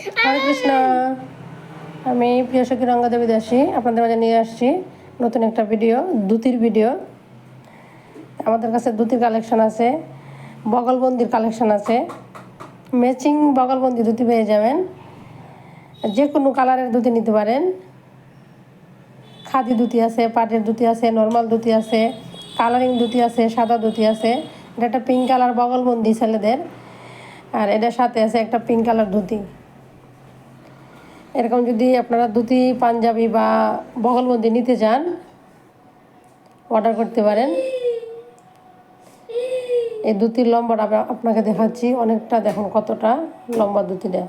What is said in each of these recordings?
হরে কৃষ্ণ। আমি প্রিয় সখী রঙ্গদেবী দাসী, আপনাদের মাঝে নিয়ে আসছি নতুন একটা ভিডিও দুতির ভিডিও। আমাদের কাছে দুতির কালেকশন আছে, বগলবন্দির কালেকশন আছে। ম্যাচিং বগলবন্দি ধুতি পেয়ে যাবেন। যে কোনো কালারের ধুতি নিতে পারেন। খাদি ধুতি আছে, পাটের ধুতি আছে, নর্মাল ধুতি আছে, কালারিং ধুতি আছে, সাদা ধুতি আছে। এটা একটা পিঙ্ক কালার বগলবন্দি ছেলেদের। আর এটার সাথে আছে একটা পিঙ্ক কালার ধুতি। এরকম যদি আপনারা ধুতি, পাঞ্জাবি বা বগলবন্দি নিতে চান অর্ডার করতে পারেন। এই ধুতির লম্বাটা আপনাকে দেখাচ্ছি, অনেকটা দেখুন কতটা লম্বা ধুতিটা।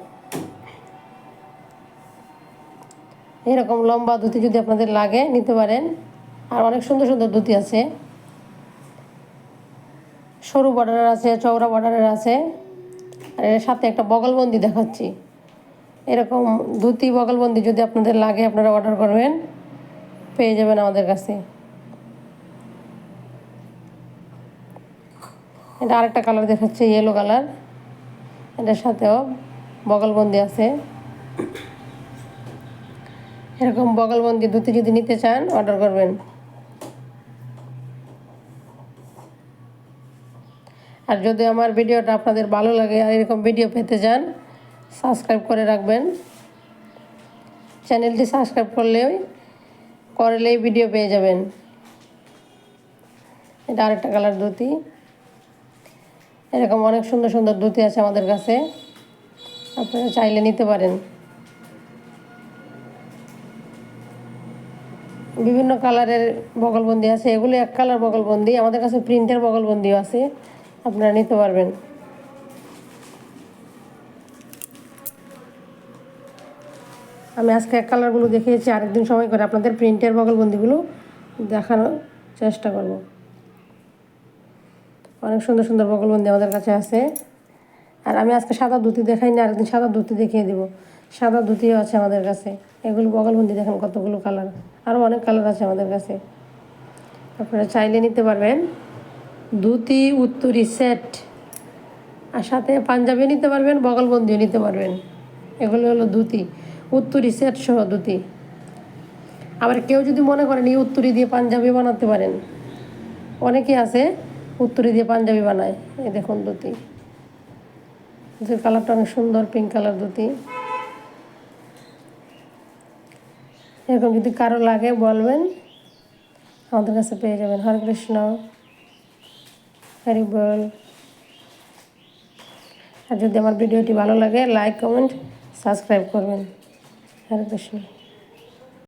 এরকম লম্বা ধুতি যদি আপনাদের লাগে, নিতে পারেন। আর অনেক সুন্দর সুন্দর ধুতি আছে। সরু বর্ডারের আছে, চওড়া বর্ডারের আছে। আর এর সাথে একটা বগলবন্দি দেখাচ্ছি। এরকম ধুতি, বগলবন্দি যদি আপনাদের লাগে, আপনারা অর্ডার করবেন। পেয়ে যাবেন আমাদের কাছে। এটা আরেকটা কালার দেখাচ্ছে ইয়েলো কালার এটার সাথেও বগলবন্দি আছে। এরকম বগলবন্দি ধুতি যদি নিতে চান অর্ডার করবেন। আর যদি আমার ভিডিওটা আপনাদের ভালো লাগে আর এরকম ভিডিও পেতে চান সাবস্ক্রাইব করে রাখবেন। চ্যানেলটি সাবস্ক্রাইব করলেও করলেই ভিডিও পেয়ে যাবেন। এটা আরেকটা কালার ধুতি। এরকম অনেক সুন্দর সুন্দর ধুতি আছে আমাদের কাছে। আপনারা চাইলে নিতে পারেন। বিভিন্ন কালারের বগলবন্দি আছে। এগুলো এক কালার বগলবন্দি, আমাদের কাছে প্রিন্টের বগলবন্দিও আছে। আপনারা নিতে পারবেন। আমি আজকে এক কালারগুলো দেখিয়েছি, আরেকদিন সময় করে আপনাদের প্রিন্টের বগলবন্দিগুলো দেখানোর চেষ্টা করব। অনেক সুন্দর সুন্দর বগলবন্দি আমাদের কাছে আছে। আর আমি আজকে সাদা ধুতি দেখাই না আরেকদিন সাদা ধুতি দেখিয়ে দিব। সাদা ধুতিও আছে আমাদের কাছে। এগুলো বগলবন্দি দেখেন কতগুলো কালার আরও অনেক কালার আছে আমাদের কাছে। আপনারা চাইলে নিতে পারবেন। ধুতি, উত্তরি সেট আর সাথে পাঞ্জাবিও নিতে পারবেন, বগলবন্দিও নিতে পারবেন। এগুলো হলো ধুতি। উত্তরি সেট সহ ধুতি আবার কেউ যদি মনে করেন এই উত্তরি দিয়ে পাঞ্জাবি বানাতে পারেন, অনেকে আছে উত্তরি দিয়ে পাঞ্জাবি বানায়। এই দেখুন ধুতি ধুতির কালারটা অনেক সুন্দর পিঙ্ক কালার ধুতি এরকম যদি কারও লাগে বলবেন, আমাদের কাছে পেয়ে যাবেন। হরে কৃষ্ণ, হরি বল। আর যদি আমার ভিডিওটি ভালো লাগে লাইক কমেন্ট সাবস্ক্রাইব করবেন। হরে কৃষ্ণ